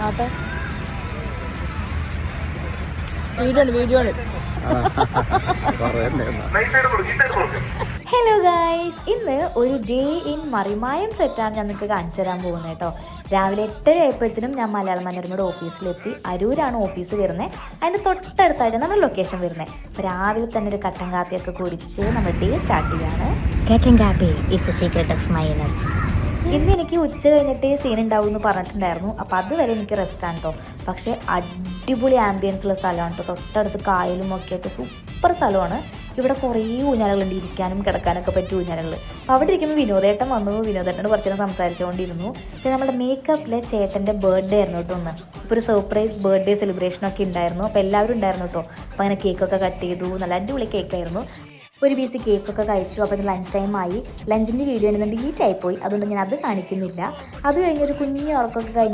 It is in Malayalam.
നോട്ടെ? വീഡിയോ വീഡിയോ ഹലോ ഗായ്സ് ഇന്ന് ഒരു ഡേ ഇൻ മറിമായം സെറ്റാണ് ഞാൻ നിങ്ങൾക്ക് കാണിച്ചു തരാൻ പോകുന്നത് കേട്ടോ. രാവിലെ എട്ടര ആയപ്പോഴത്തേനും ഞാൻ മലയാള മനോരമയുടെ ഓഫീസിലെത്തി അരൂരാണ് ഓഫീസ് വരുന്നത് അതിന്റെ തൊട്ടടുത്തായിട്ട് നമ്മുടെ ലൊക്കേഷൻ വരുന്നത് അപ്പോൾ രാവിലെ തന്നെ ഒരു കട്ടൻ കാപ്പിയൊക്കെ കുടിച്ച് നമ്മൾ ഡേ സ്റ്റാർട്ട് ചെയ്യാണ്. Kattan kaapi is secret of my energy. ഇന്ന് എനിക്ക് ഉച്ച കഴിഞ്ഞിട്ട് സീൻ ഉണ്ടാവും എന്ന് പറഞ്ഞിട്ടുണ്ടായിരുന്നു. അപ്പോൾ അതുവരെ എനിക്ക് റെസ്റ്റ് ആണ് കേട്ടോ പക്ഷേ അടിപൊളി ആംബിയൻസ് ഉള്ള സ്ഥലമാണ് കേട്ടോ തൊട്ടടുത്ത് കായലും ഒക്കെ ആയിട്ട് സൂപ്പർ സ്ഥലമാണ്. ഇവിടെ കുറേ ഊഞ്ഞാലുകളുണ്ട്. ഇരിക്കാനും കിടക്കാനൊക്കെ പറ്റിയ ഊഞ്ഞാലുകൾ അപ്പോൾ അവിടെ ഇരിക്കുമ്പോൾ വിനോദേട്ടൻ വന്നു. വിനോദേട്ടനോട് കുറച്ച് നേരം സംസാരിച്ചുകൊണ്ടിരുന്നു. പിന്നെ നമ്മുടെ മേക്കപ്പിലെ ചേട്ടന്റെ ബർത്ത്ഡേ ആയിരുന്നു കേട്ടോ ഒന്ന് ഇപ്പോൾ ഒരു സർപ്രൈസ് ബർത്ത്ഡേ സെലിബ്രേഷനൊക്കെ ഉണ്ടായിരുന്നു. അപ്പോൾ എല്ലാവരും ഉണ്ടായിരുന്നു കേട്ടോ അപ്പോൾ അങ്ങനെ കേക്കൊക്കെ കട്ട് ചെയ്തു. നല്ല അടിപൊളി കേക്കായിരുന്നു ഒരു പീസ് കേക്കൊക്കെ കഴിച്ചു. അപ്പോൾ ഇത് ലഞ്ച് ടൈം ആയി. ലഞ്ചിന്റെ വീഡിയോ എന്നുണ്ടെങ്കിൽ ഈ ടൈപ്പ് പോയി അതുകൊണ്ട് ഞാൻ അത് കാണിക്കുന്നില്ല. അത് കഴിഞ്ഞൊരു കുഞ്ഞു ഉറക്കമൊക്കെ കഴിഞ്ഞ്